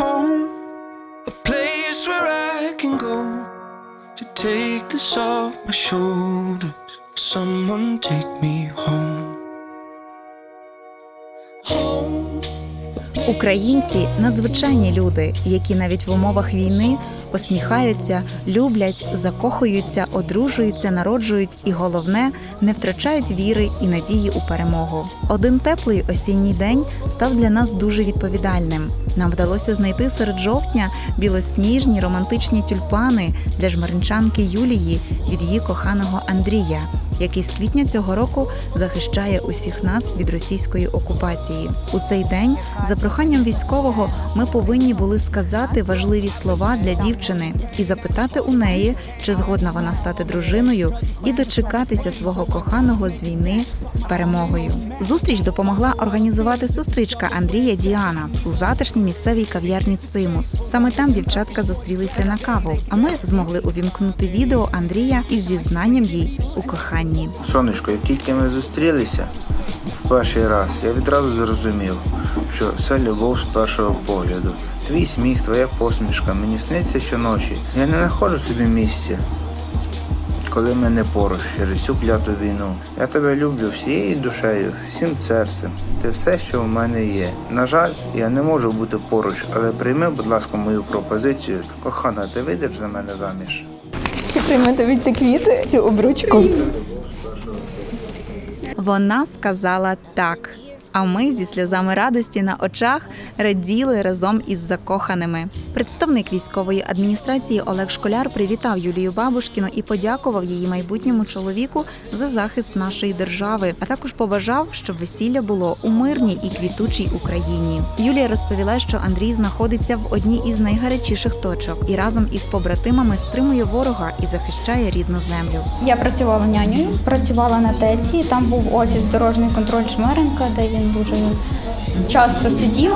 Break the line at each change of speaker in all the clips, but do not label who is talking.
home, a place where I can go to take this off my shoulders. Someone take me home. Home.
Українці надзвичайні люди, які навіть в умовах війни посміхаються, люблять, закохуються, одружуються, народжують і головне не втрачають віри і надії у перемогу. Один теплий осінній день став для нас дуже відповідальним. Нам вдалося знайти серед жовтня білосніжні романтичні тюльпани для жмеринчанки Юлії від її коханого Андрія, який з квітня цього року захищає усіх нас від російської окупації. У цей день, за проханням військового, ми повинні були сказати важливі слова для дівчини і запитати у неї, чи згодна вона стати дружиною, і дочекатися свого коханого з війни з перемогою. Зустріч допомогла організувати сестричка Андрія Діана у затишній місцевій кав'ярні Цимус. Саме там дівчатка зустрілися на каву. А ми змогли увімкнути відео Андрія із зізнанням їй у коханні.
Сонечко, як тільки ми зустрілися в перший раз, я відразу зрозумів, що це любов з першого погляду. Твій сміх, твоя посмішка, мені сниться щоночі. Я не знаходжу собі місця, коли ми не поруч через цю кляту війну. Я тебе люблю всією душею, всім серцем. Ти все, що в мене є. На жаль, я не можу бути поруч, але прийми, будь ласка, мою пропозицію. Кохана, ти вийдеш за мене заміж?
Чи приймете ви ці квіти, цю обручку?
Вона сказала так. А ми зі сльозами радості на очах раділи разом із закоханими. Представник військової адміністрації Олег Школяр привітав Юлію Бабушкіну і подякував її майбутньому чоловіку за захист нашої держави, а також побажав, щоб весілля було у мирній і квітучій Україні. Юлія розповіла, що Андрій знаходиться в одній із найгарячіших точок і разом із побратимами стримує ворога і захищає рідну землю.
Я працювала нянею, працювала на ТЕЦі, там був офіс дорожній контроль Жмеренка, де він дуже часто сидів,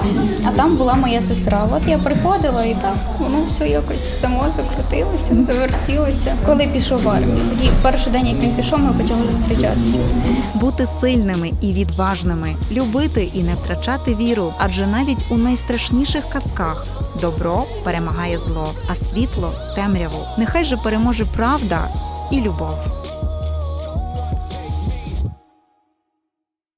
а там була моя сестра. От я приходила і так воно все якось само закрутилося, завертілося. Коли пішов в армію, тоді перший день, як він пішов, ми почали зустрічатися.
бути сильними і відважними, любити і не втрачати віру. Адже навіть у найстрашніших казках добро перемагає зло, а світло темряву. Нехай же переможе правда і любов.